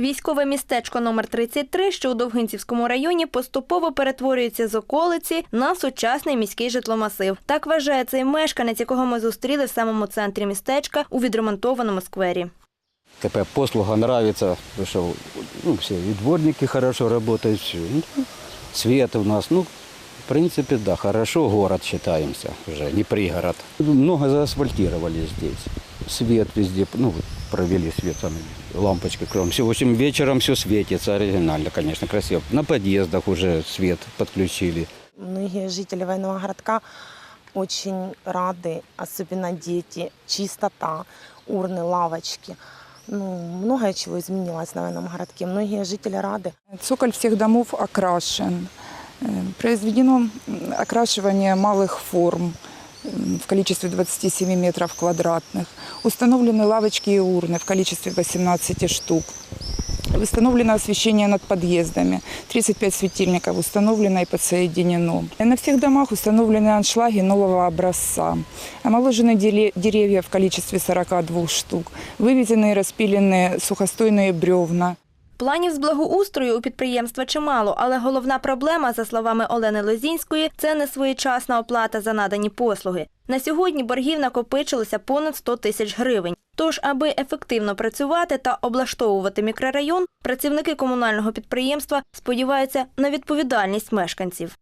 Військове містечко номер 33, що у Довгинцівському районі, поступово перетворюється з околиці на сучасний міський житломасив. Так вважає цей мешканець, якого ми зустріли в самому центрі містечка у відремонтованому сквері. Такая послуга потому что ну, все и дворники хорошо все. Ну, у нас, ну, в принципе, да, хорошо город считаемся уже, не пригород. Много заасфальтировали здесь. Свет везде, ну, провели свет, там, лампочки кругом. Все, в общем, вечером все светится, оригинально, конечно, красиво. На подъездах уже свет подключили. Многие жители военного городка очень рады, особенно дети, чистота, урны, лавочки. Ну, многое чего изменилось на военном городке. Многие жители рады. Цоколь всех домов окрашен. Э, Произведено м, окрашивание малых форм м, в количестве 27 метров квадратных. Установлены лавочки и урны в количестве 18 штук. Установлено освещение над подъездами. 35 светильников установлено и подсоединено. И На всех домах установлены аншлаги нового образца. Омоложены деле- деревья в количестве 42 штук. Вывезены и распилены сухостойные бревна. Планів з благоустрою у підприємства чимало, але головна проблема, за словами Олени Лозінської, це несвоєчасна оплата за надані послуги. На сьогодні боргів накопичилося понад 100 тисяч гривень. Тож, аби ефективно працювати та облаштовувати мікрорайон, працівники комунального підприємства сподіваються на відповідальність мешканців.